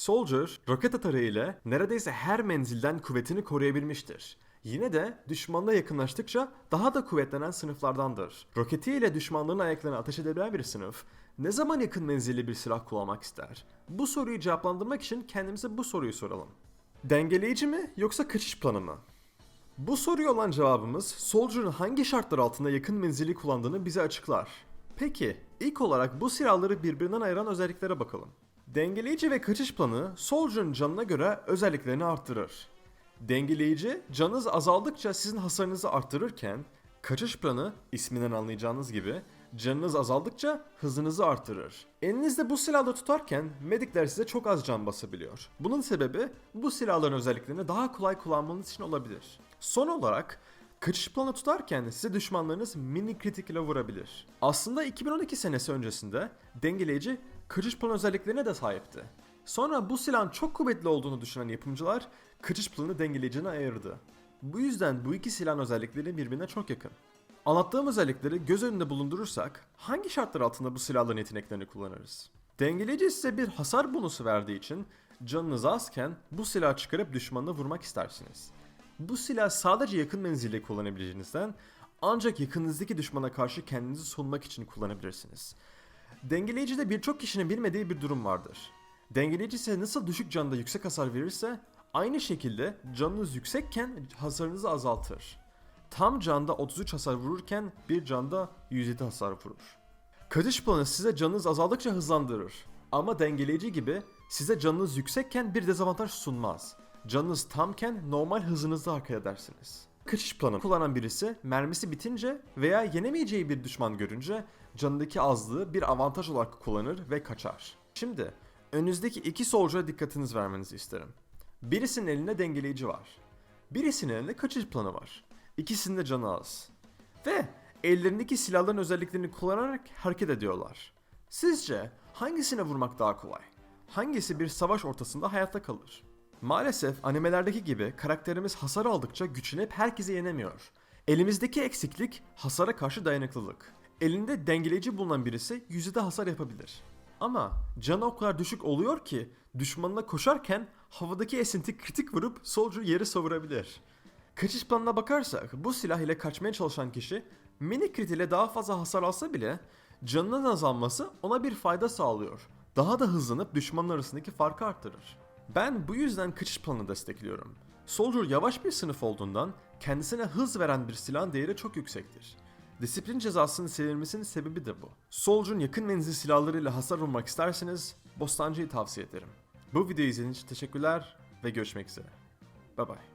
Soldier, roket atarı ile neredeyse her menzilden kuvvetini koruyabilmiştir. Yine de düşmanla yakınlaştıkça daha da kuvvetlenen sınıflardandır. Roketi ile düşmanların ayaklarına ateş edebilen bir sınıf, ne zaman yakın menzilli bir silah kullanmak ister? Bu soruyu cevaplandırmak için kendimize bu soruyu soralım. Dengeleyici mi yoksa kaçış planı mı? Bu soruya olan cevabımız Soldier'ın hangi şartlar altında yakın menzili kullandığını bize açıklar. Peki, ilk olarak bu silahları birbirinden ayıran özelliklere bakalım. Dengeleyici ve kaçış planı Soldier'ın canına göre özelliklerini arttırır. Dengeleyici, canınız azaldıkça sizin hasarınızı arttırırken, kaçış planı isminden anlayacağınız gibi canınız azaldıkça hızınızı artırır. Elinizde bu silahı tutarken medikler size çok az can basabiliyor. Bunun sebebi bu silahların özelliklerini daha kolay kullanmanız için olabilir. Son olarak kaçış planı tutarken size düşmanlarınız mini kritik ile vurabilir. Aslında 2012 senesi öncesinde dengeleyici kaçış planı özelliklerine de sahipti. Sonra bu silahın çok kuvvetli olduğunu düşünen yapımcılar kaçış planı dengeleyicine ayırdı. Bu yüzden bu iki silahın özellikleri birbirine çok yakın. Anlattığım özellikleri göz önünde bulundurursak hangi şartlar altında bu silahların yeteneklerini kullanırız? Dengeleyici size bir hasar bonusu verdiği için canınız azken bu silahı çıkarıp düşmanına vurmak istersiniz. Bu silah sadece yakın menzilde kullanabileceğinizden ancak yakınınızdaki düşmana karşı kendinizi savunmak için kullanabilirsiniz. Dengeleyicide birçok kişinin bilmediği bir durum vardır. Dengeleyici size nasıl düşük canda yüksek hasar verirse aynı şekilde canınız yüksekken hasarınızı azaltır. Tam canda 33 hasar vururken bir canda 107 hasar vurur. Kaçış planı size canınız azaldıkça hızlandırır. Ama dengeleyici gibi size canınız yüksekken bir dezavantaj sunmaz. Canınız tamken normal hızınızda hareket edersiniz. Kaçış planı kullanan birisi mermisi bitince veya yenemeyeceği bir düşman görünce canındaki azlığı bir avantaj olarak kullanır ve kaçar. Şimdi önünüzdeki iki solcuya dikkatiniz vermenizi isterim. Birisinin elinde dengeleyici var. Birisinin elinde kaçış planı var. İkisinin de canı az. Ve ellerindeki silahların özelliklerini kullanarak hareket ediyorlar. Sizce hangisine vurmak daha kolay? Hangisi bir savaş ortasında hayatta kalır? Maalesef animelerdeki gibi karakterimiz hasar aldıkça güçlenip herkese yenemiyor. Elimizdeki eksiklik hasara karşı dayanıklılık. Elinde dengeleyici bulunan birisi yüzde hasar yapabilir. Ama canı o kadar düşük oluyor ki düşmanına koşarken havadaki esinti kritik vurup solcu yeri savurabilir. Kaçış planına bakarsak bu silah ile kaçmaya çalışan kişi mini crit ile daha fazla hasar alsa bile canının azalması ona bir fayda sağlıyor. Daha da hızlanıp düşmanın arasındaki farkı arttırır. Ben bu yüzden kaçış planını destekliyorum. Soldier yavaş bir sınıf olduğundan kendisine hız veren bir silahın değeri çok yüksektir. Disiplin cezasının sevilmesinin sebebi de bu. Soldier'ın yakın menzil silahlarıyla hasar vurmak isterseniz Bostancı'yı tavsiye ederim. Bu videoyu izlediğiniz için teşekkürler ve görüşmek üzere. Bye bye.